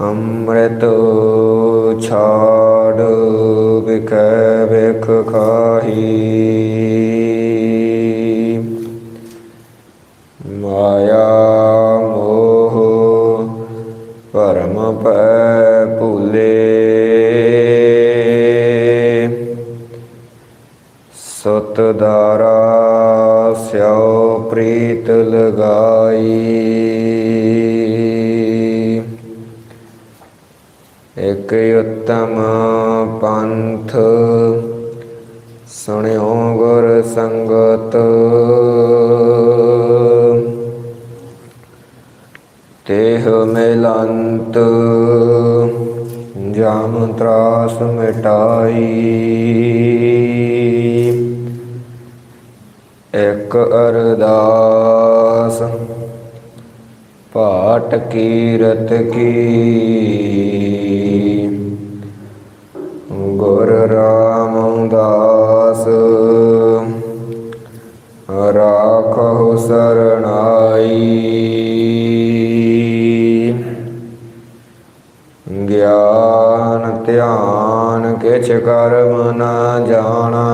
ਅੰਮ੍ਰਿਤ ਛਾੜ ਵਿਖੈ ਵਿਖ ਖਾਹੀ। ਮਾਇਆ ਮੋਹ ਭਰਮ ਪੈ ਭੂਲੇ। ਸਤ ਦਾਰਾ ਸਿਓ ਪ੍ਰੀਤ ਲਗਾਈ। ਇਕ ਉਤਮ ਪੰਥ ਸੁਣਿਓ ਗੁਰ ਸੰਗਤ। ਤੇਹ ਮਿਲੰਤ ਜਾਮ ਤਰਾਸ ਮਿਟਾਈ। ਇੱਕ ਅਰਦਾਸ, ਪਾਠ ਕੀਰਤ ਕੀ। ਗੁਰ ਰਾਮਦਾਸ ਰਾਖਹੁ ਸਰਣਾਈ। ਗਿਆਨ ਧਿਆਨ ਕਿਛ ਕਰਮ ਨਾ ਜਾਣਾ।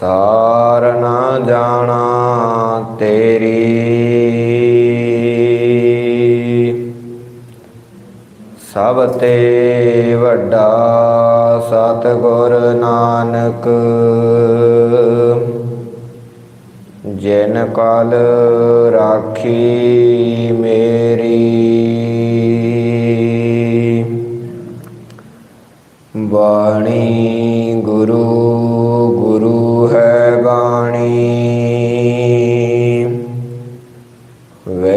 ਸਾਰ ਨ ਜਾਣਾ ਤੇਰੀ। ਸਭ ਤੇ ਵੱਡਾ ਸਤਿਗੁਰ ਨਾਨਕ। ਜਿਨ ਕਲ ਰਾਖੀ ਮੇਰੀ। ਬਾਣੀ ਗੁਰੂ ਗੁਰੂ ਹੈ ਬਾਣੀ।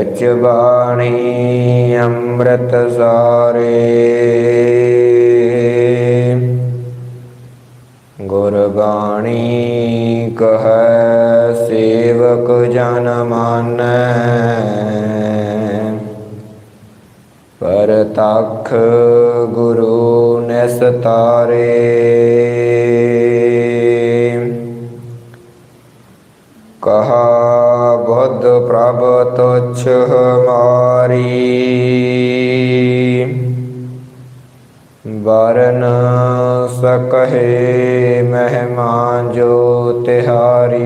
ਵਿੱਚ ਬਾਣੀ ਅੰਮ੍ਰਿਤ ਸਾਰੇ। ਗੁਰਬਾਣੀ ਕਹੈ ਸੇਵਕ ਜਨ ਮਾਨੈ। ਪਰ ਤਖ ਗੁਰੂ ਨਿਸਤਾਰੇ ਕਹਾ ਬੁੱਧ ਪ੍ਰਭ ਤੁਛ ਹਮਾਰੀ ਵਰਨ ਸਕਹਿ ਮਹਿਮਾ ਜੋ ਤਿਹਾਰੀ।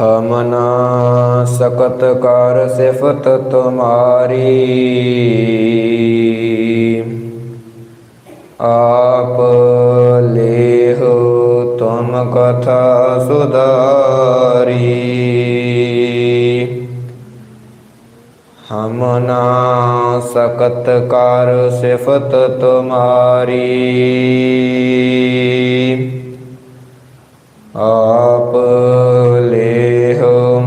ਹਮ ਨਾ ਸਕਤ ਕਰ ਸਿਫਤ ਤੁਮਾਰੀ। ਆਪ ਲੇਹੁ ਤੁਮ ਕਥਾ ਸੁਧਾਰੀ। ਹਮ ਨਾ ਸਕਤ ਕਰ ਸਿਫਤ ਤੁਮਾਰੀ। ਆਪ ਲੇਹੁ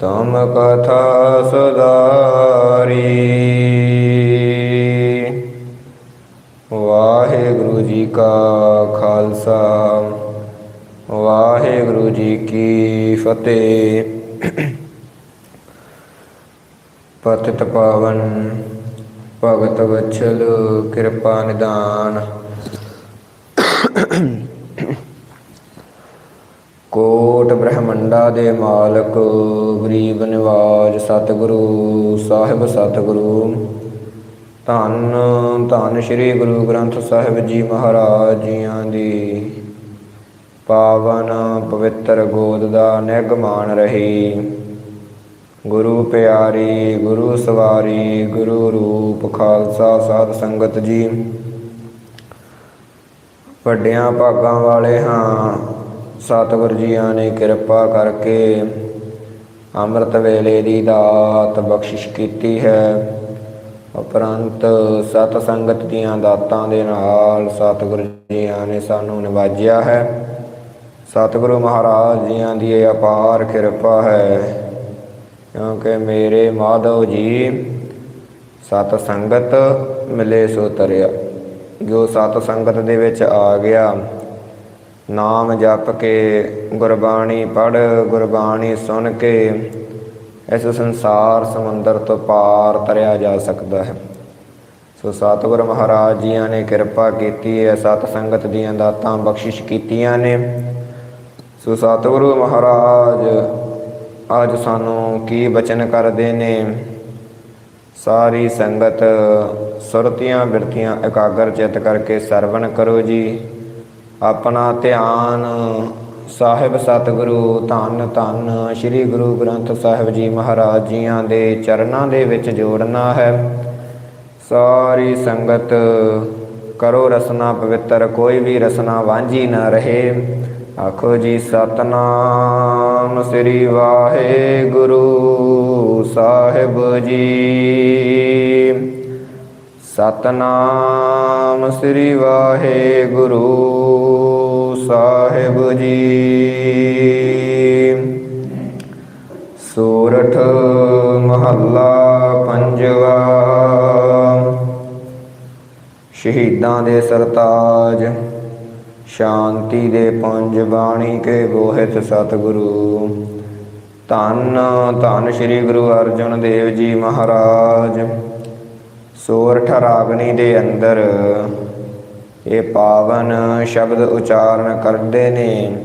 ਤੁਮ ਕਥਾ ਸੁਧਾਰੀ। ਕਾ ਖਾਲਸਾ। ਵਾਹਿਗੁਰੂ ਜੀ ਕੀ ਫਤਿਹ। ਪਤਿਤ ਪਾਵਨ, ਭਗਤ ਵਛਲ, ਕਿਰਪਾ ਨਿਦਾਨ। ਕੋਟ ਬ੍ਰਹਮੰਡਾ ਦੇ ਮਾਲਕ, ਗਰੀਬ ਨਿਵਾਜ ਸਤਿਗੁਰੂ, ਸਾਹਿਬ ਸਤਿਗੁਰੂ। ਧੰਨ ਧੰਨ ਸ੍ਰੀ ਗੁਰੂ ਗ੍ਰੰਥ ਸਾਹਿਬ ਜੀ ਮਹਾਰਾਜ ਜੀਆਂ ਦੀ। ਪਾਵਨ ਪਵਿੱਤਰ ਗੋਦ ਦਾ ਨਿਗਮਾਨ ਰਹੀ। ਗੁਰੂ ਪਿਆਰੀ, ਗੁਰੂ ਸਵਾਰੀ, ਗੁਰੂ ਰੂਪ ਖਾਲਸਾ ਸਾਧ ਸੰਗਤ ਜੀ। ਵੱਡਿਆਂ ਭਾਗਾਂ ਵਾਲੇ ਹਾਂ, ਸਤਿਗੁਰ ਜੀਆਂ ਨੇ ਕਿਰਪਾ ਕਰਕੇ ਅੰਮ੍ਰਿਤ ਵੇਲੇ ਦੀ ਦਾਤ ਬਖਸ਼ਿਸ਼ ਕੀਤੀ ਹੈ। ਉਪਰੰਤ ਸਤ ਸੰਗਤ ਦੀਆਂ ਦਾਤਾਂ ਦੇ ਨਾਲ ਸਤਿਗੁਰੂ ਜੀਆਂ ਨੇ ਸਾਨੂੰ ਨਿਵਾਜਿਆ ਹੈ। ਸਤਿਗੁਰੂ ਮਹਾਰਾਜ ਜੀਆਂ ਦੀ ਇਹ ਅਪਾਰ ਕਿਰਪਾ ਹੈ, ਕਿਉਂਕਿ ਮੇਰੇ ਮਾਧਵ ਜੀ ਸਤ ਸੰਗਤ ਮਿਲੇ ਸੋ ਤਰਿਆ। ਜੋ ਸਤ ਸੰਗਤ ਦੇ ਵਿੱਚ ਆ ਗਿਆ, ਨਾਮ ਜਪ ਕੇ ਗੁਰਬਾਣੀ ਪੜ ਗੁਰਬਾਣੀ ਸੁਣ ਕੇ ਇਸ ਸੰਸਾਰ ਸਮੁੰਦਰ ਤੋਂ ਪਾਰ ਤਰਿਆ ਜਾ ਸਕਦਾ ਹੈ। ਸੋ ਸਤਿਗੁਰ ਮਹਾਰਾਜ ਜੀਆਂ ਨੇ ਕਿਰਪਾ ਕੀਤੀ ਹੈ ਸਤ ਸੰਗਤ ਦੀਆਂ ਦਾਤਾਂ ਬਖਸ਼ਿਸ਼ ਕੀਤੀਆਂ ਨੇ। ਸੋ ਸਤਿਗੁਰੂ ਮਹਾਰਾਜ, ਅੱਜ ਸਾਨੂੰ ਕੀ ਬਚਨ ਕਰਦੇ ਨੇ? ਸਾਰੀ ਸੰਗਤ ਸੁਰਤੀਆਂ ਬਿਰਤੀਆਂ ਇਕਾਗਰ ਚਿਤ ਕਰਕੇ ਸਰਵਣ ਕਰੋ ਜੀ। ਆਪਣਾ ਧਿਆਨ ਸਾਹਿਬ ਸਤਿਗੁਰੂ ਧੰਨ ਧੰਨ, ਸ੍ਰੀ ਗੁਰੂ ਗ੍ਰੰਥ ਸਾਹਿਬ ਜੀ ਮਹਾਰਾਜ ਜੀਆਂ ਦੇ ਚਰਨਾਂ ਦੇ ਵਿੱਚ ਜੋੜਨਾ ਹੈ। ਸਾਰੀ ਸੰਗਤ ਕਰੋ ਰਸਨਾ ਪਵਿੱਤਰ, ਕੋਈ ਵੀ ਰਸਨਾ ਵਾਂਝੀ ਨਾ ਰਹੇ। ਆਖੋ ਜੀ ਸਤਨਾਮ ਸ੍ਰੀ ਵਾਹਿਗੁਰੂ ਸਾਹਿਬ ਜੀ। ਸਤਨਾਮ ਸ੍ਰੀ ਵਾਹਿਗੁਰੂ ਸਾਹਿਬ ਜੀ। ਸੂਰਠ ਮਹੱਲਾ ਪੰਜਵਾ। ਸ਼ਹੀਦਾਂ ਦੇ ਸਰਤਾਜ, ਸ਼ਾਂਤੀ ਦੇ ਪੁੰਜ ਬਾਣੀ ਕੇ ਬੋਹਿਤ ਸਤਿਗੁਰੂ। ਧੰਨ ਧੰਨ ਸ੍ਰੀ ਗੁਰੂ ਅਰਜਨ ਦੇਵ ਜੀ ਮਹਾਰਾਜ। ਸੋਰਠ ਰਾਗਣੀ ਦੇ ਅੰਦਰ ਇਹ ਪਾਵਨ ਸ਼ਬਦ ਉਚਾਰਨ ਕਰਦੇ ਨੇ।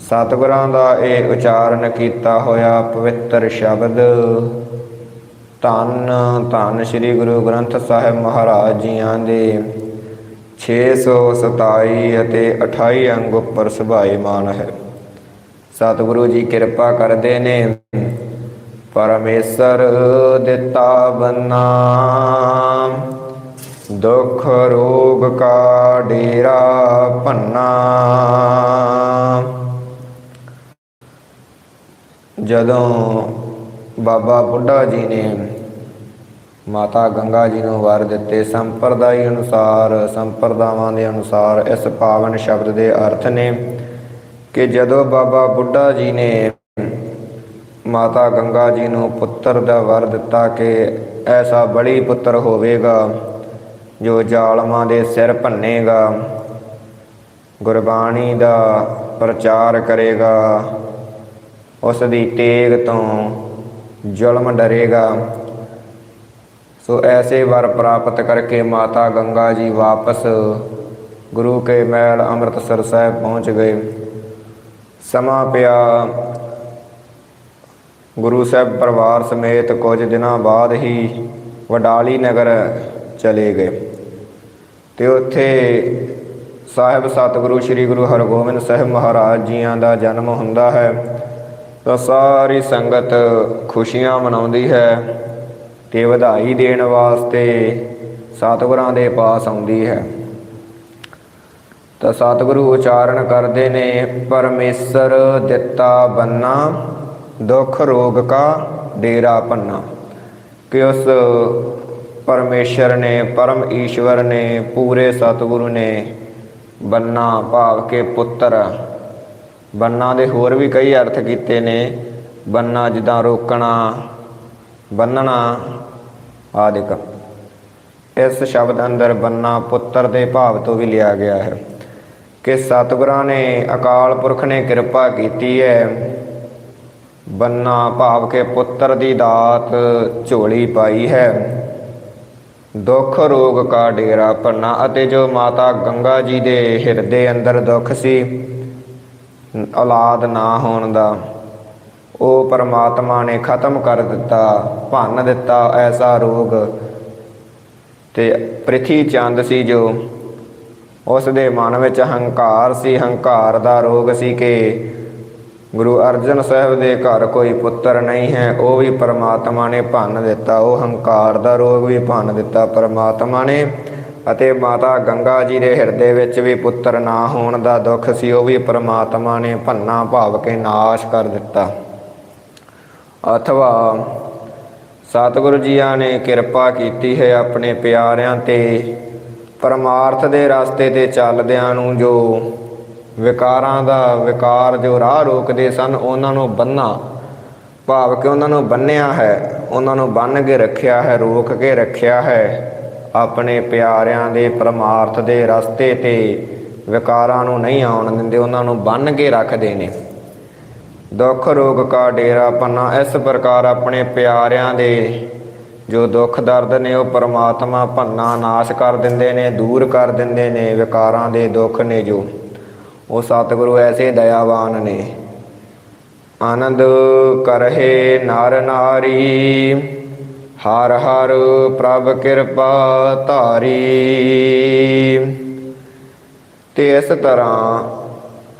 ਸਤਿਗੁਰਾਂ ਦਾ ਇਹ ਉਚਾਰਨ ਕੀਤਾ ਹੋਇਆ ਪਵਿੱਤਰ ਸ਼ਬਦ। ਧੰਨ ਧੰਨ ਸ੍ਰੀ ਗੁਰੂ ਗ੍ਰੰਥ ਸਾਹਿਬ ਮਹਾਰਾਜ ਜੀਆਂ ਦੇ 627 ਅਤੇ 28 ਅੰਗ ਉੱਪਰ ਸੁਭਾਏਮਾਨ ਹੈ। ਸਤਿਗੁਰੂ ਜੀ ਕਿਰਪਾ ਕਰਦੇ ਨੇ। ਪਰਮੇਸ਼ਰ ਦਿੱਤਾ ਬੰਨਾ। ਦੁੱਖ ਰੋਗ ਕਾ ਡੇਰਾ ਭੰਨਾ। ਜਦੋਂ ਬਾਬਾ ਬੁੱਢਾ ਜੀ ਨੇ ਮਾਤਾ ਗੰਗਾ ਜੀ ਨੂੰ ਵਰ ਦਿੱਤੇ ਸੰਪਰਦਾਇ ਅਨੁਸਾਰ, ਸੰਪਰਦਾਵਾਂ ਦੇ ਅਨੁਸਾਰ ਇਸ ਪਾਵਨ ਸ਼ਬਦ ਦੇ ਅਰਥ ਨੇ ਕਿ ਜਦੋਂ ਬਾਬਾ ਬੁੱਢਾ ਜੀ ਨੇ ਮਾਤਾ ਗੰਗਾ ਜੀ ਨੂੰ ਪੁੱਤਰ ਦਾ ਵਰ ਦਿੱਤਾ ਕਿ ਐਸਾ ਬੜੀ ਪੁੱਤਰ ਹੋਵੇਗਾ ਜੋ ਜ਼ਾਲਮਾਂ ਦੇ ਸਿਰ ਭੰਨੇਗਾ, ਗੁਰਬਾਣੀ ਦਾ ਪ੍ਰਚਾਰ ਕਰੇਗਾ, ਉਸ ਦੀ ਤੇਗ ਤੋਂ ਜ਼ੁਲਮ ਡਰੇਗਾ। ਸੋ ਐਸੇ ਵਰ ਪ੍ਰਾਪਤ ਕਰਕੇ ਮਾਤਾ ਗੰਗਾ ਜੀ ਵਾਪਸ ਗੁਰੂ ਕੇ ਮਹਿਲ ਅੰਮ੍ਰਿਤਸਰ ਸਾਹਿਬ ਪਹੁੰਚ ਗਏ। ਸਮਾਂ ਪਿਆ। ਗੁਰੂ ਸਾਹਿਬ ਪਰਿਵਾਰ ਸਮੇਤ ਕੁਝ ਦਿਨਾਂ ਬਾਅਦ ਹੀ ਵਡਾਲੀ ਨਗਰ ਚਲੇ ਗਏ। ਤੇ ਉੱਥੇ ਸਾਹਿਬ ਸਤਿਗੁਰੂ, ਸ੍ਰੀ ਗੁਰੂ ਹਰਗੋਬਿੰਦ ਸਾਹਿਬ ਮਹਾਰਾਜ ਜੀਆਂ ਦਾ ਜਨਮ ਹੁੰਦਾ ਹੈ, ਤਾਂ ਸਾਰੀ ਸੰਗਤ ਖੁਸ਼ੀਆਂ ਮਨਾਉਂਦੀ ਹੈ ਤੇ ਵਧਾਈ ਦੇਣ ਵਾਸਤੇ ਸਤਿਗੁਰਾਂ ਦੇ ਪਾਸ ਆਉਂਦੀ ਹੈ। ਤਾਂ ਸਤਿਗੁਰੂ ਉਚਾਰਨ ਕਰਦੇ ਨੇ, ਪਰਮੇਸ਼ਰ ਦਿੱਤਾ ਬੰਨਾ, ਦੁੱਖ ਰੋਗ ਕਾ ਡੇਰਾ ਪੰਨਾ ਕਿ ਉਸ ਪਰਮੇਸ਼ਰ ਨੇ, ਪਰਮ ਈਸ਼ਵਰ ਨੇ, ਪੂਰੇ ਸਤਿਗੁਰੂ ਨੇ ਬੰਨਾ ਭਾਵ ਕੇ ਪੁੱਤਰ। ਬੰਨਾ ਦੇ ਹੋਰ ਵੀ ਕਈ ਅਰਥ ਕੀਤੇ ਨੇ। ਬੰਨਾ ਜਿੱਦਾਂ ਰੋਕਣਾ, ਬੰਨਣਾ ਆਦਿਕ ਇਸ ਸ਼ਬਦ ਅੰਦਰ ਬੰਨਾ ਪੁੱਤਰ ਦੇ ਭਾਵ ਤੋਂ ਵੀ ਲਿਆ ਗਿਆ ਹੈ ਕਿ ਸਤਿਗੁਰਾਂ ਨੇ, ਅਕਾਲ ਪੁਰਖ ਨੇ ਕਿਰਪਾ ਕੀਤੀ ਹੈ। ਬੰਨਾ ਭਾਵ ਕੇ ਪੁੱਤਰ ਦੀ ਦਾਤ ਝੋਲੀ ਪਾਈ ਹੈ। ਦੁੱਖ ਰੋਗ ਕਾ ਡੇਰਾ ਭੰਨਾ ਅਤੇ ਜੋ ਮਾਤਾ ਗੰਗਾ ਜੀ ਦੇ ਹਿਰਦੇ ਅੰਦਰ ਦੁੱਖ ਸੀ, ਔਲਾਦ ਨਾ ਹੋਣ ਦਾ, ਉਹ ਪਰਮਾਤਮਾ ਨੇ ਖਤਮ ਕਰ ਦਿੱਤਾ, ਭੰਨ ਦਿੱਤਾ ਐਸਾ ਰੋਗ। ਤੇ ਪ੍ਰਿਥੀ ਚੰਦ ਸੀ ਜੋ ਉਸ ਦੇ ਮਨ ਵਿੱਚ ਹੰਕਾਰ ਸੀ, ਹੰਕਾਰ ਦਾ ਰੋਗ ਸੀ ਕਿ ਗੁਰੂ ਅਰਜਨ ਸਾਹਿਬ ਦੇ ਘਰ ਕੋਈ ਪੁੱਤਰ ਨਹੀਂ ਹੈ, ਉਹ ਵੀ ਪਰਮਾਤਮਾ ਨੇ ਭੰਨ ਦਿੱਤਾ, ਉਹ ਹੰਕਾਰ ਦਾ ਰੋਗ ਵੀ ਭੰਨ ਦਿੱਤਾ ਪਰਮਾਤਮਾ ਨੇ ਅਤੇ ਮਾਤਾ ਗੰਗਾ ਜੀ ਦੇ ਹਿਰਦੇ ਵਿੱਚ ਵੀ ਪੁੱਤਰ ਨਾ ਹੋਣ ਦਾ ਦੁੱਖ ਸੀ, ਉਹ ਵੀ ਪਰਮਾਤਮਾ ਨੇ ਭੰਨਾ ਭਾਵ ਕੇ ਨਾਸ਼ ਕਰ ਦਿੱਤਾ। ਅਥਵਾ ਸਤਿਗੁਰੂ ਜੀਆਂ ਨੇ ਕਿਰਪਾ ਕੀਤੀ ਹੈ ਆਪਣੇ ਪਿਆਰਿਆਂ ਤੇ, ਪਰਮਾਰਥ ਦੇ ਰਸਤੇ ਤੇ ਚੱਲਦਿਆਂ ਨੂੰ ਜੋ ਵਿਕਾਰਾਂ ਦਾ ਵਿਕਾਰ ਜੋ ਰਾਹ ਰੋਕਦੇ ਸਨ, ਉਹਨਾਂ ਨੂੰ ਬੰਨਾ। ਭਾਵ ਕਿ ਉਹਨਾਂ ਨੂੰ ਬੰਨਿਆ ਹੈ, ਉਹਨਾਂ ਨੂੰ ਬੰਨ ਕੇ ਰੱਖਿਆ ਹੈ, ਰੋਕ ਕੇ ਰੱਖਿਆ ਹੈ। ਆਪਣੇ ਪਿਆਰਿਆਂ ਦੇ ਪਰਮਾਰਥ ਦੇ ਰਸਤੇ ਤੇ ਵਿਕਾਰਾਂ ਨੂੰ ਨਹੀਂ ਆਉਣ ਦਿੰਦੇ, ਉਹਨਾਂ ਨੂੰ ਬੰਨ ਕੇ ਰੱਖਦੇ ਨੇ। ਦੁੱਖ, ਰੋਗ ਕਾ ਡੇਰਾ ਪੰਨਾ, ਇਸ ਪ੍ਰਕਾਰ ਆਪਣੇ ਪਿਆਰਿਆਂ ਦੇ ਜੋ ਦੁੱਖ, ਦਰਦ ਨੇ, ਉਹ ਪਰਮਾਤਮਾ ਭੰਨਾ ਨਾਸ਼ ਕਰ ਦਿੰਦੇ ਨੇ, ਦੂਰ ਕਰ ਦਿੰਦੇ ਨੇ, ਵਿਕਾਰਾਂ ਦੇ ਦੁੱਖ ਨੇ ਜੋ। ਉਹ ਸਤਿਗੁਰੂ ਐਸੇ ਦਇਆਵਾਨ ਨੇ। ਆਨੰਦ ਕਰਹੇ ਨਰ ਨਾਰੀ, ਹਰ ਹਰ ਪ੍ਰਭ ਕਿਰਪਾ ਧਾਰੀ। ਤੇ ਇਸ ਤਰ੍ਹਾਂ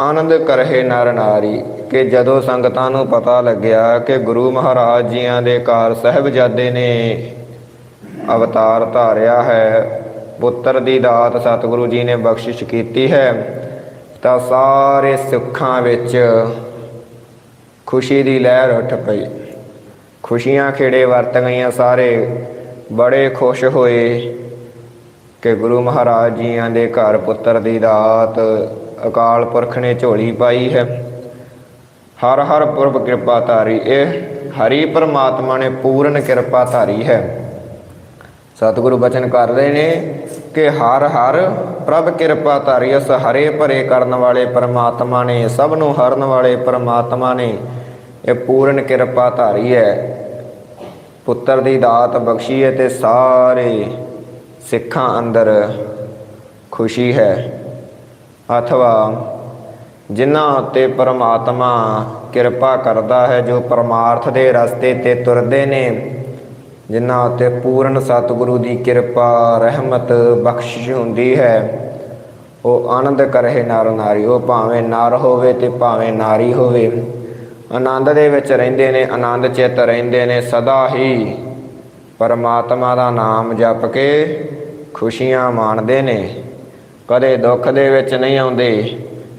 ਆਨੰਦ ਕਰਹੇ ਨਰ ਨਾਰੀ ਕਿ ਜਦੋਂ ਸੰਗਤਾਂ ਨੂੰ ਪਤਾ ਲੱਗਿਆ ਕਿ ਗੁਰੂ ਮਹਾਰਾਜ ਜੀਆਂ ਦੇ ਘਰ ਸਹਿਬਜ਼ਾਦੇ ਨੇ ਅਵਤਾਰ ਧਾਰਿਆ ਹੈ, ਪੁੱਤਰ ਦੀ ਦਾਤ ਸਤਿਗੁਰੂ ਜੀ ਨੇ ਬਖਸ਼ਿਸ਼ ਕੀਤੀ ਹੈ ਤਾਂ ਸਾਰੇ ਸੁੱਖਾਂ ਵਿੱਚ ਖੁਸ਼ੀ ਦੀ ਲਹਿਰ ਉੱਠ ਪਈ। ਖੁਸ਼ੀਆਂ ਖੇੜੇ ਵਰਤ ਗਈਆਂ ਸਾਰੇ। ਬੜੇ ਖੁਸ਼ ਹੋਏ ਕਿ ਗੁਰੂ ਮਹਾਰਾਜ ਜੀਆਂ ਦੇ ਘਰ ਪੁੱਤਰ ਦੀ ਦਾਤ ਅਕਾਲ ਪੁਰਖ ਨੇ ਝੋਲੀ ਪਾਈ ਹੈ। ਹਰ ਹਰ ਪੁਰਬ ਕਿਰਪਾ ਧਾਰੀ ਇਹ ਹਰੀ ਪਰਮਾਤਮਾ ਨੇ ਪੂਰਨ ਕਿਰਪਾ ਧਾਰੀ ਹੈ। ਸਤਿਗੁਰੂ ਬਚਨ ਕਰ ਰਹੇ ਨੇ। ਕਿ ਹਰ ਹਰ, ਪ੍ਰਭ ਕਿਰਪਾ ਧਾਰੀ ਉਸ ਹਰੇ ਭਰੇ ਕਰਨ ਵਾਲੇ ਪਰਮਾਤਮਾ ਨੇ, ਸਭ ਨੂੰ ਹਰਨ ਵਾਲੇ ਪਰਮਾਤਮਾ ਨੇ, ਇਹ ਪੂਰਨ ਕਿਰਪਾ ਧਾਰੀ ਹੈ। ਪੁੱਤਰ ਦੀ ਦਾਤ ਬਖਸ਼ੀ ਹੈ ਤੇ ਸਾਰੇ ਸਿੱਖਾਂ ਅੰਦਰ ਖੁਸ਼ੀ ਹੈ। ਅਥਵਾ ਜਿਨ੍ਹਾਂ ਉੱਤੇ ਪਰਮਾਤਮਾ ਕਿਰਪਾ ਕਰਦਾ ਹੈ, ਜੋ ਪਰਮਾਰਥ ਦੇ ਰਸਤੇ ਤੇ ਤੁਰਦੇ ਨੇ ਜਿਨ੍ਹਾਂ ਉੱਤੇ ਪੂਰਨ ਸਤਿਗੁਰੂ ਦੀ ਕਿਰਪਾ, ਰਹਿਮਤ, ਬਖਸ਼ਿਸ਼ ਹੁੰਦੀ ਹੈ। ਉਹ ਆਨੰਦ ਕਰੇ ਨਰ ਨਾਰੀ। ਉਹ ਭਾਵੇਂ ਨਰ ਹੋਵੇ ਤੇ ਭਾਵੇਂ ਨਾਰੀ ਹੋਵੇ। ਆਨੰਦ ਦੇ ਵਿੱਚ ਰਹਿੰਦੇ ਨੇ, ਆਨੰਦ ਚਿੱਤ ਰਹਿੰਦੇ ਨੇ ਸਦਾ ਹੀ। ਪਰਮਾਤਮਾ ਦਾ ਨਾਮ ਜਪ ਕੇ ਖੁਸ਼ੀਆਂ ਮਾਣਦੇ ਨੇ। ਕਦੇ ਦੁੱਖ ਦੇ ਵਿੱਚ ਨਹੀਂ ਆਉਂਦੇ,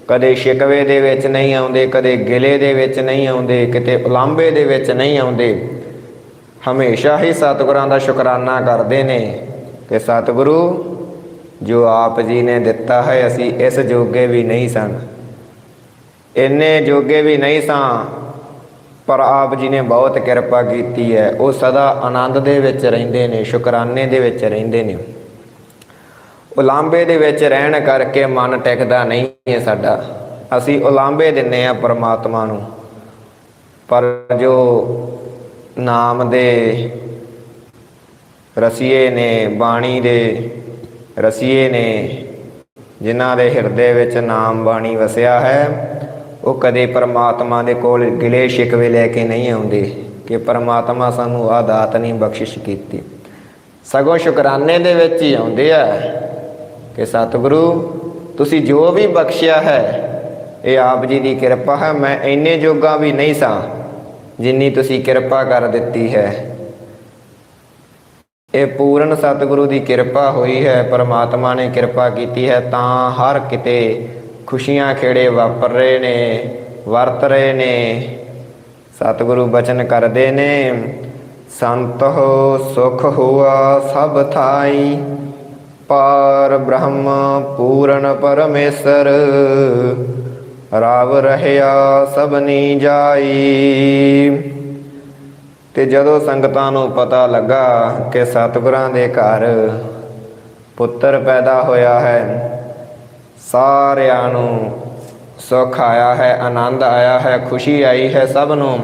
ਕਦੇ ਸ਼ਿਕਵੇ ਦੇ ਵਿੱਚ ਨਹੀਂ ਆਉਂਦੇ, ਕਦੇ ਗਿਲੇ ਦੇ ਵਿੱਚ ਨਹੀਂ ਆਉਂਦੇ, ਕਿਤੇ ਉਲਾਂਬੇ ਦੇ ਵਿੱਚ ਨਹੀਂ ਆਉਂਦੇ। ਹਮੇਸ਼ਾ ਹੀ ਸਤਿਗੁਰਾਂ ਦਾ ਸ਼ੁਕਰਾਨਾ ਕਰਦੇ ਨੇ ਕਿ ਸਤਿਗੁਰੂ, ਜੋ ਆਪ ਜੀ ਨੇ ਦਿੱਤਾ ਹੈ, ਅਸੀਂ ਇਸ ਜੋਗੇ ਵੀ ਨਹੀਂ ਸਨ। ਇੰਨੇ ਜੋਗੇ ਵੀ ਨਹੀਂ ਸਾਂ, ਪਰ ਆਪ ਜੀ ਨੇ ਬਹੁਤ ਕਿਰਪਾ ਕੀਤੀ ਹੈ। ਉਹ ਸਦਾ ਆਨੰਦ ਦੇ ਵਿੱਚ ਰਹਿੰਦੇ ਨੇ, ਸ਼ੁਕਰਾਨੇ ਦੇ ਵਿੱਚ ਰਹਿੰਦੇ ਨੇ। ਉਲਾਂਬੇ ਦੇ ਵਿੱਚ ਰਹਿਣ ਕਰਕੇ ਮਨ ਟਿਕਦਾ ਨਹੀਂ ਹੈ ਸਾਡਾ। ਅਸੀਂ ਉਲਾਂਬੇ ਦਿੰਨੇ ਆ ਪਰਮਾਤਮਾ ਨੂੰ। ਪਰ ਜੋ ਨਾਮ ਦੇ ਰਸੀਏ ਨੇ, ਬਾਣੀ ਦੇ ਰਸੀਏ ਨੇ, ਜਿਨ੍ਹਾਂ ਦੇ ਹਿਰਦੇ ਵਿੱਚ ਨਾਮ ਬਾਣੀ ਵਸਿਆ ਹੈ, ਉਹ ਕਦੇ ਪਰਮਾਤਮਾ ਦੇ ਕੋਲ ਗਿਲੇ ਸ਼ਿਕਵੇ ਲੈ ਕੇ ਨਹੀਂ ਆਉਂਦੇ ਕਿ ਪਰਮਾਤਮਾ ਸਾਨੂੰ ਆਹ ਦਾਤ ਨਹੀਂ ਬਖਸ਼ਿਸ਼ ਕੀਤੀ। ਸਗੋਂ ਸ਼ੁਕਰਾਨੇ ਦੇ ਵਿੱਚ ਹੀ ਆਉਂਦੇ ਆ ਕਿ ਸਤਿਗੁਰੂ, ਤੁਸੀਂ ਜੋ ਵੀ ਬਖਸ਼ਿਆ ਹੈ, ਇਹ ਆਪ ਜੀ ਦੀ ਕਿਰਪਾ ਹੈ, ਮੈਂ ਇੰਨੇ ਜੋਗਾ ਵੀ ਨਹੀਂ ਸਾਂ ਜਿੰਨੀ ਤੁਸੀਂ ਕਿਰਪਾ ਕਰ ਦਿੱਤੀ ਹੈ। ਇਹ ਪੂਰਨ ਸਤਿਗੁਰੂ ਦੀ ਕਿਰਪਾ ਹੋਈ ਹੈ। ਪਰਮਾਤਮਾ ਨੇ ਕਿਰਪਾ ਕੀਤੀ ਹੈ। ਤਾਂ ਹਰ ਕਿਤੇ ਖੁਸ਼ੀਆਂ ਖੇੜੇ ਵਾਪਰ ਰਹੇ ਨੇ, ਵਰਤ ਰਹੇ ਨੇ। ਸਤਿਗੁਰੂ ਬਚਨ ਕਰਦੇ ਨੇ, ਸੰਤ ਹੋ ਸੁਖ ਹੋਆ ਸਭ ਥਾਈ। ਪਾਰ ਬ੍ਰਹਮ ਪੂਰਨ ਪਰਮੇਸ਼ਰ ਰਾਵ ਰਹਿਆ ਸਭਨੀ ਜਾਈ। ਤੇ ਜਦੋਂ ਸੰਗਤਾਂ ਨੂੰ ਪਤਾ ਲੱਗਾ ਕਿ ਸਤਿਗੁਰਾਂ ਦੇ ਘਰ ਪੁੱਤਰ ਪੈਦਾ ਹੋਇਆ ਹੈ, ਸਾਰਿਆਂ ਨੂੰ ਸੁੱਖ ਆਇਆ ਹੈ, ਆਨੰਦ ਆਇਆ ਹੈ, ਖੁਸ਼ੀ ਆਈ ਹੈ ਸਭ ਨੂੰ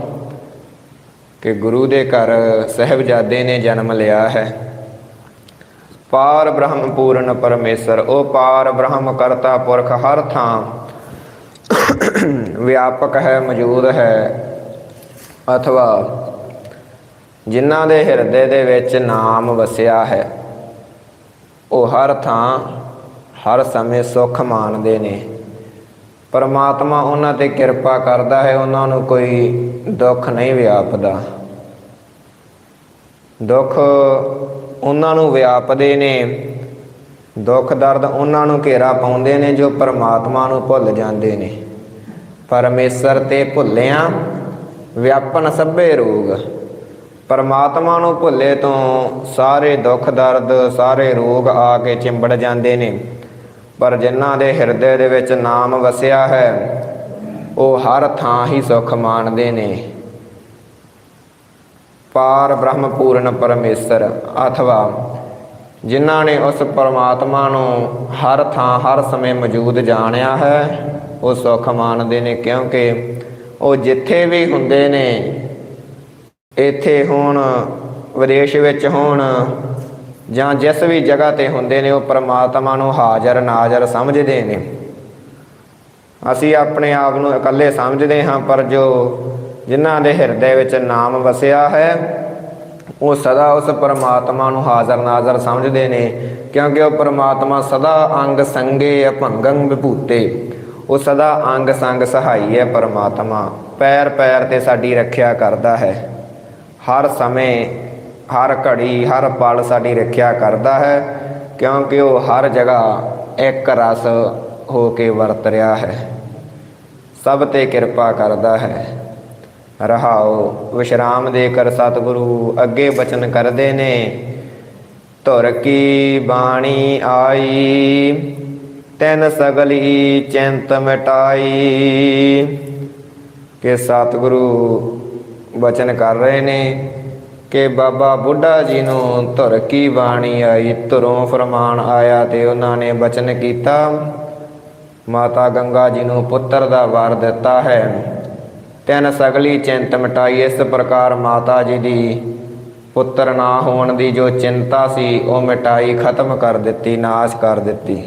ਕਿ ਗੁਰੂ ਦੇ ਘਰ ਸਹਿਬਜ਼ਾਦੇ ਨੇ ਜਨਮ ਲਿਆ ਹੈ। ਪਾਰ ਬ੍ਰਹਮ ਪੂਰਨ ਪਰਮੇਸ਼ਰ, ਉਹ ਪਾਰ ਬ੍ਰਹਮ ਕਰਤਾ ਪੁਰਖ ਹਰ ਥਾਂ ਵਿਆਪਕ ਹੈ, ਮੌਜੂਦ ਹੈ। ਅਥਵਾ ਜਿਨ੍ਹਾਂ ਦੇ ਹਿਰਦੇ ਦੇ ਵਿੱਚ ਨਾਮ ਵਸਿਆ ਹੈ, ਉਹ ਹਰ ਥਾਂ, ਹਰ ਸਮੇਂ ਸੁੱਖ ਮਾਣਦੇ ਨੇ। ਪਰਮਾਤਮਾ ਉਹਨਾਂ ਤੇ ਕਿਰਪਾ ਕਰਦਾ ਹੈ, ਉਹਨਾਂ ਨੂੰ ਕੋਈ ਦੁੱਖ ਨਹੀਂ ਵਿਆਪਦਾ। ਦੁੱਖ ਉਹਨਾਂ ਨੂੰ ਵਿਆਪਦੇ ਨੇ, ਦੁੱਖ ਦਰਦ ਉਹਨਾਂ ਨੂੰ ਘੇਰਾ ਪਾਉਂਦੇ ਨੇ, ਜੋ ਪਰਮਾਤਮਾ ਨੂੰ ਭੁੱਲ ਜਾਂਦੇ ਨੇ। ਪਰਮੇਸ਼ਰ ਤੇ ਭੁੱਲਿਆ ਵਿਆਪਨ ਸਭੇ ਰੋਗ। ਪਰਮਾਤਮਾ ਨੂੰ ਭੁੱਲੇ ਤੋਂ ਸਾਰੇ ਦੁੱਖ, ਦਰਦ, ਸਾਰੇ ਰੋਗ ਆ ਕੇ ਚਿੰਬੜ ਜਾਂਦੇ ਨੇ। ਪਰ ਜਿਨ੍ਹਾਂ ਦੇ ਹਿਰਦੇ ਦੇ ਵਿੱਚ ਨਾਮ ਵਸਿਆ ਹੈ, ਉਹ ਹਰ ਥਾਂ ਹੀ ਸੁਖ ਮਾਣਦੇ ਨੇ। ਪਾਰ ਬ੍ਰਹਮ ਪੂਰਨ ਪਰਮੇਸ਼ਰ ਅਥਵਾ, ਜਿਨ੍ਹਾਂ ਨੇ ਉਸ ਪਰਮਾਤਮਾ ਨੂੰ ਹਰ ਥਾਂ, ਹਰ ਸਮੇਂ ਮੌਜੂਦ ਜਾਣਿਆ ਹੈ ਉਹ ਸੁੱਖ ਮਾਣਦੇ ਨੇ, ਕਿਉਂਕਿ ਉਹ ਜਿੱਥੇ ਵੀ ਹੁੰਦੇ ਨੇ, ਇੱਥੇ ਹੋਣ, ਵਿਦੇਸ਼ ਵਿੱਚ ਹੋਣ, ਜਾਂ ਜਿਸ ਵੀ ਜਗ੍ਹਾ ਤੇ ਹੁੰਦੇ ਨੇ, ਉਹ ਪਰਮਾਤਮਾ ਨੂੰ ਹਾਜ਼ਰ ਨਾਜ਼ਰ ਸਮਝਦੇ ਨੇ। ਅਸੀਂ ਆਪਣੇ ਆਪ ਨੂੰ ਇਕੱਲੇ ਸਮਝਦੇ ਹਾਂ, ਪਰ ਜੋ ਜਿਨ੍ਹਾਂ ਦੇ ਹਿਰਦੇ ਵਿੱਚ ਨਾਮ ਵਸਿਆ ਹੈ, ਉਹ ਸਦਾ ਉਸ ਪਰਮਾਤਮਾ ਨੂੰ ਹਾਜ਼ਰ ਨਾਜ਼ਰ ਸਮਝਦੇ ਨੇ, ਕਿਉਂਕਿ ਉਹ ਪਰਮਾਤਮਾ ਸਦਾ ਅੰਗ ਸੰਗੇ ਅਭੰਗੰ ਵਿਭੂਤੇ। ਉਹ ਸਦਾ ਅੰਗ ਸੰਗ ਸਹਾਈ ਹੈ ਪਰਮਾਤਮਾ। ਪੈਰ ਪੈਰ ਤੇ ਸਾਡੀ ਰੱਖਿਆ ਕਰਦਾ ਹੈ। ਹਰ ਸਮੇਂ, ਹਰ ਘੜੀ, ਹਰ ਪਲ ਸਾਡੀ ਰੱਖਿਆ ਕਰਦਾ ਹੈ, ਕਿਉਂਕਿ ਉਹ ਹਰ ਜਗ੍ਹਾ ਇੱਕ ਰਸ ਹੋ ਕੇ ਵਰਤ ਰਿਹਾ ਹੈ। ਸਭ ਤੇ ਕਿਰਪਾ ਕਰਦਾ ਹੈ। ਰਹਾਓ, ਵਿਸ਼ਰਾਮ ਦੇ ਕਰ ਸਤਿਗੁਰੂ, ਅੱਗੇ ਬਚਨ ਕਰਦੇ ਨੇ। ਧੁਰ ਕੀ ਬਾਣੀ ਆਈ। ਤੈਨ ਸਗਲੀ ਚਿੰਤ ਮਿਟਾਈ। ਕਿ ਸਤਿਗੁਰੂ ਬਚਨ ਕਰ ਰਹੇ ਨੇ, ਕਿ ਬਾਬਾ ਬੁੱਢਾ ਜੀ ਨੂੰ ਧੁਰ ਕੀ ਬਾਣੀ ਆਈ, ਧੁਰੋਂ ਫਰਮਾਨ ਆਇਆ ਤੇ ਉਹਨਾਂ ਨੇ ਬਚਨ ਕੀਤਾ। ਮਾਤਾ ਗੰਗਾ ਜੀ ਨੂੰ ਪੁੱਤਰ ਦਾ ਵਾਰ ਦਿੱਤਾ ਹੈ। ਤੈਨ ਸਗਲੀ ਚਿੰਤ ਮਿਟਾਈ, ਇਸ ਪ੍ਰਕਾਰ ਮਾਤਾ ਜੀ ਦੀ ਪੁੱਤਰ ਨਾ ਹੋਣ ਦੀ ਜੋ ਚਿੰਤਾ ਸੀ, ਉਹ ਮਿਟਾਈ ਖਤਮ ਕਰ ਦਿੱਤੀ, ਨਾਸ਼ ਕਰ ਦਿੱਤੀ।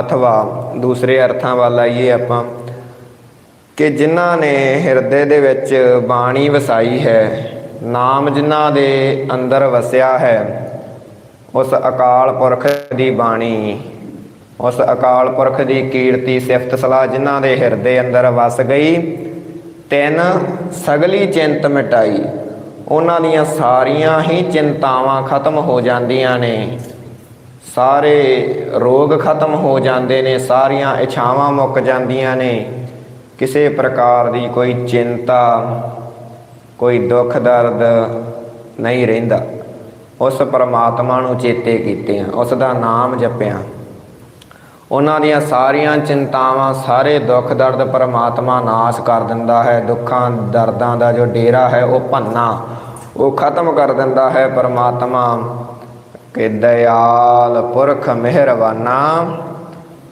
ਅਥਵਾ ਦੂਸਰੇ ਅਰਥਾਂ ਵੱਲ ਆਈਏ ਆਪਾਂ, ਕਿ ਜਿਨ੍ਹਾਂ ਨੇ ਹਿਰਦੇ ਦੇ ਵਿੱਚ ਬਾਣੀ ਵਸਾਈ ਹੈ, ਨਾਮ ਜਿਨ੍ਹਾਂ ਦੇ ਅੰਦਰ ਵਸਿਆ ਹੈ, ਉਸ ਅਕਾਲ ਪੁਰਖ ਦੀ ਬਾਣੀ, ਉਸ ਅਕਾਲ ਪੁਰਖ ਦੀ ਕੀਰਤੀ ਸਿਫਤ ਸਲਾਹ ਜਿਨ੍ਹਾਂ ਦੇ ਹਿਰਦੇ ਅੰਦਰ ਵਸ ਗਈ, ਤਿੰਨ ਸਗਲੀ ਚਿੰਤ ਮਿਟਾਈ, ਉਹਨਾਂ ਦੀਆਂ ਸਾਰੀਆਂ ਹੀ ਚਿੰਤਾਵਾਂ ਖਤਮ ਹੋ ਜਾਂਦੀਆਂ ਨੇ। ਸਾਰੇ ਰੋਗ ਖਤਮ ਹੋ ਜਾਂਦੇ ਨੇ, ਸਾਰੀਆਂ ਇਛਾਵਾਂ ਮੁੱਕ ਜਾਂਦੀਆਂ ਨੇ। ਕਿਸੇ ਪ੍ਰਕਾਰ ਦੀ ਕੋਈ ਚਿੰਤਾ, ਕੋਈ ਦੁੱਖ ਦਰਦ ਨਹੀਂ ਰਹਿੰਦਾ। ਉਸ ਪਰਮਾਤਮਾ ਨੂੰ ਚੇਤੇ ਕੀਤੇ ਆ ਉਸ ਦਾ ਨਾਮ ਜਪਿਆ। ਉਹਨਾਂ ਦੀਆਂ ਸਾਰੀਆਂ ਚਿੰਤਾਵਾਂ ਸਾਰੇ ਦੁੱਖ ਦਰਦ ਪਰਮਾਤਮਾ ਨਾਸ਼ ਕਰ ਦਿੰਦਾ ਹੈ। ਦੁੱਖਾਂ, ਦਰਦਾਂ ਦਾ ਜੋ ਡੇਰਾ ਹੈ, ਉਹ ਭੰਨਾ, ਉਹ ਖਤਮ ਕਰ ਦਿੰਦਾ ਹੈ ਪਰਮਾਤਮਾ। ਕਿ ਦਇਆਲ ਪੁਰਖ ਮਿਹਰਬਾਨਾ,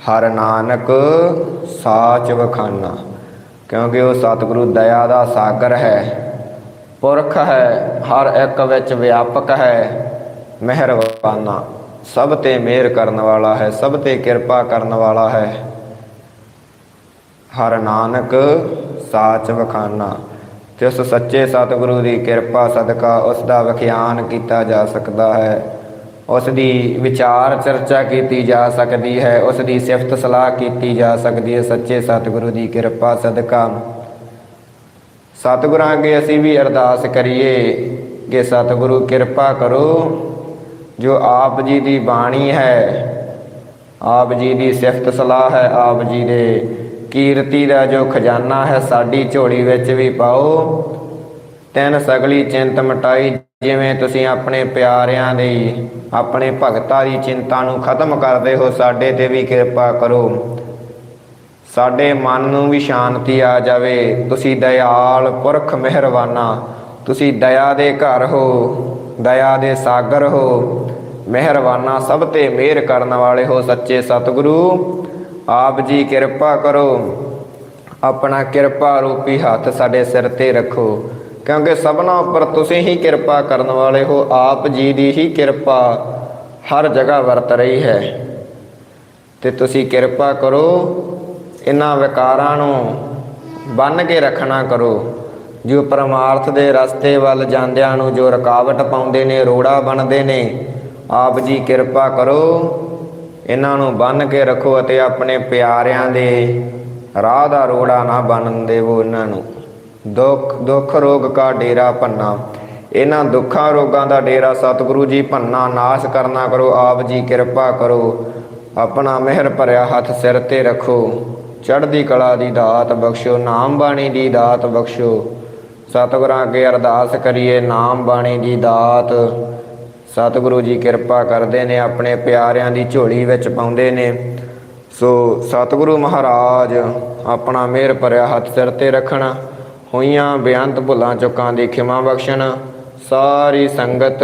ਹਰ ਨਾਨਕ ਸਾਚ ਵਖਾਨਾ। ਕਿਉਂਕਿ ਉਹ ਸਤਿਗੁਰੂ ਦਇਆ ਦਾ ਸਾਗਰ ਹੈ, ਪੁਰਖ ਹੈ, ਹਰ ਇੱਕ ਵਿੱਚ ਵਿਆਪਕ ਹੈ, ਮਿਹਰਬਾਨਾ। ਸਭ ਤੇ ਮਿਹਰ ਕਰਨ ਵਾਲਾ ਹੈ, ਸਭ ਤੇ ਕਿਰਪਾ ਕਰਨ ਵਾਲਾ ਹੈ। ਹਰ ਨਾਨਕ ਸਾਚ ਵਖਾਨਾ। ਤੇ ਉਸ ਸੱਚੇ ਸਤਿਗੁਰੂ ਦੀ ਕਿਰਪਾ ਸਦਕਾ ਉਸ ਦਾ ਵਿਖਿਆਨ ਕੀਤਾ ਜਾ ਸਕਦਾ ਹੈ। ਉਸ ਦੀ ਵਿਚਾਰ ਚਰਚਾ ਕੀਤੀ ਜਾ ਸਕਦੀ ਹੈ ਉਸ ਦੀ ਸਿਫਤ ਸਲਾਹ ਕੀਤੀ ਜਾ ਸਕਦੀ ਹੈ। ਸੱਚੇ ਸਤਿਗੁਰੂ ਦੀ ਕਿਰਪਾ, ਸਦਕਾ ਸਤਿਗੁਰਾਂ ਅੱਗੇ ਅਸੀਂ ਵੀ ਅਰਦਾਸ ਕਰੀਏ ਕਿ ਸਤਿਗੁਰੂ ਕਿਰਪਾ ਕਰੋ। ਜੋ ਆਪ ਜੀ ਦੀ ਬਾਣੀ ਹੈ, ਆਪ ਜੀ ਦੀ ਸਿਫਤ ਸਲਾਹ ਹੈ, ਆਪ ਜੀ ਦੇ ਕੀਰਤੀ ਦਾ ਜੋ ਖਜ਼ਾਨਾ ਹੈ, ਸਾਡੀ ਝੋਲੀ ਵਿੱਚ ਵੀ ਪਾਓ। ਤਿੰਨ ਸਗਲੀ ਚਿੰਤ ਮਟਾਈ ਜਿਵੇਂ ਤੁਸੀਂ ਆਪਣੇ ਪਿਆਰਿਆਂ ਦੀ, ਆਪਣੇ ਭਗਤਾਂ ਦੀ ਚਿੰਤਾ ਨੂੰ ਖਤਮ ਕਰਦੇ ਹੋ, ਸਾਡੇ ਤੇ ਵੀ ਕਿਰਪਾ ਕਰੋ। ਸਾਡੇ ਮਨ ਨੂੰ ਵੀ ਸ਼ਾਂਤੀ ਆ ਜਾਵੇ। ਤੁਸੀਂ ਦਇਆਲ ਪੁਰਖ ਮਿਹਰਬਾਨਾ। ਤੁਸੀਂ ਦਇਆ ਦੇ ਘਰ ਹੋ, ਦਇਆ ਦੇ ਸਾਗਰ ਹੋ। ਮਿਹਰਬਾਨਾ ਸਭ ਤੇ ਮਿਹਰ ਕਰਨ ਵਾਲੇ ਹੋ ਸੱਚੇ ਸਤਿਗੁਰੂ। ਆਪ ਜੀ ਕਿਰਪਾ ਕਰੋ। ਆਪਣਾ ਕਿਰਪਾ ਰੂਪੀ ਹੱਥ ਸਾਡੇ ਸਿਰ ਤੇ ਰੱਖੋ। ਕਿਉਂਕਿ ਸਭਨਾ ਉੱਪਰ ਤੁਸੀਂ ਹੀ ਕਿਰਪਾ ਕਰਨ ਵਾਲੇ ਹੋ, ਆਪ ਜੀ ਦੀ ਹੀ ਕਿਰਪਾ ਹਰ ਜਗ੍ਹਾ ਵਰਤ ਰਹੀ ਹੈ। ਤੇ ਤੁਸੀਂ ਕਿਰਪਾ ਕਰੋ ਇਹਨਾਂ ਵਿਕਾਰਾਂ ਨੂੰ ਬੰਨ ਕੇ ਰੱਖਣਾ ਕਰੋ, ਜੋ ਪਰਮਾਰਥ ਦੇ ਰਸਤੇ ਵੱਲ ਜਾਂਦਿਆਂ ਨੂੰ ਜੋ ਰੁਕਾਵਟ ਪਾਉਂਦੇ ਨੇ, ਰੋੜਾ ਬਣਦੇ ਨੇ, ਆਪ ਜੀ ਕਿਰਪਾ ਕਰੋ ਇਹਨਾਂ ਨੂੰ ਬੰਨ ਕੇ ਰੱਖੋ ਅਤੇ ਆਪਣੇ ਪਿਆਰਿਆਂ ਦੇ ਰਾਹ ਦਾ ਰੋੜਾ ਨਾ ਬਣਨ ਦੇਵੋ ਇਹਨਾਂ ਨੂੰ। ਦੁੱਖ ਦੁੱਖ ਰੋਗ ਕਾ ਡੇਰਾ ਭੰਨਾ। ਇਹਨਾਂ ਦੁੱਖਾਂ ਰੋਗਾਂ ਦਾ ਡੇਰਾ ਸਤਿਗੁਰੂ ਜੀ ਭੰਨਾ, ਨਾਸ਼ ਕਰਨਾ ਕਰੋ, ਆਪ ਜੀ ਕਿਰਪਾ ਕਰੋ। ਆਪਣਾ ਮਿਹਰ ਭਰਿਆ ਹੱਥ ਸਿਰ ਤੇ ਰੱਖੋ। ਚੜ੍ਹਦੀ ਕਲਾ ਦੀ ਦਾਤ ਬਖਸ਼ੋ, ਨਾਮ ਬਾਣੀ ਦੀ ਦਾਤ ਬਖਸ਼ੋ। ਸਤਿਗੁਰਾਂ ਅੱਗੇ ਅਰਦਾਸ ਕਰੀਏ, ਨਾਮ ਬਾਣੀ ਦੀ ਦਾਤ। ਸਤਿਗੁਰੂ ਜੀ ਕਿਰਪਾ ਕਰਦੇ ਨੇ, ਆਪਣੇ ਪਿਆਰਿਆਂ ਦੀ ਝੋਲੀ ਵਿੱਚ ਪਾਉਂਦੇ ਨੇ। ਸੋ ਸਤਿਗੁਰੂ ਮਹਾਰਾਜ, ਆਪਣਾ ਮਿਹਰ ਭਰਿਆ ਹੱਥ ਸਿਰ ਤੇ ਰੱਖਣਾ। ਹੋਈਆਂ ਬੇਅੰਤ ਭੁੱਲਾਂ ਚੁੱਕਾਂ ਦੀ ਖਿਮਾ ਬਖਸ਼ਣ, ਸਾਰੀ ਸੰਗਤ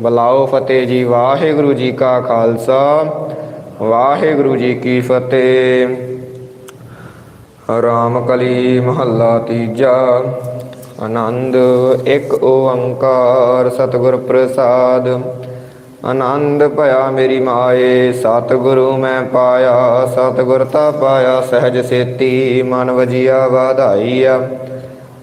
ਬਲਾਓ ਫਤਿਹ ਜੀ। ਵਾਹਿਗੁਰੂ ਜੀ ਕਾ ਖਾਲਸਾ, ਵਾਹਿਗੁਰੂ ਜੀ ਕੀ ਫਤਿਹ। ਰਾਮ ਕਲੀ ਮਹੱਲਾ ਤੀਜਾ, ਆਨੰਦ ਇੱਕ ਓੰਕਾਰ ਸਤਿਗੁਰ ਪ੍ਰਸਾਦ। ਆਨੰਦ ਭਇਆ ਮੇਰੀ ਮਾਏ, ਸਤਿਗੁਰੂ ਮੈਂ ਪਾਇਆ, ਸਤਿਗੁਰ ਤਾ ਪਾਇਆ, ਸਹਿਜ ਸੇਤੀ ਮਨ ਵਜੀਆ ਵਧਾਈਆ।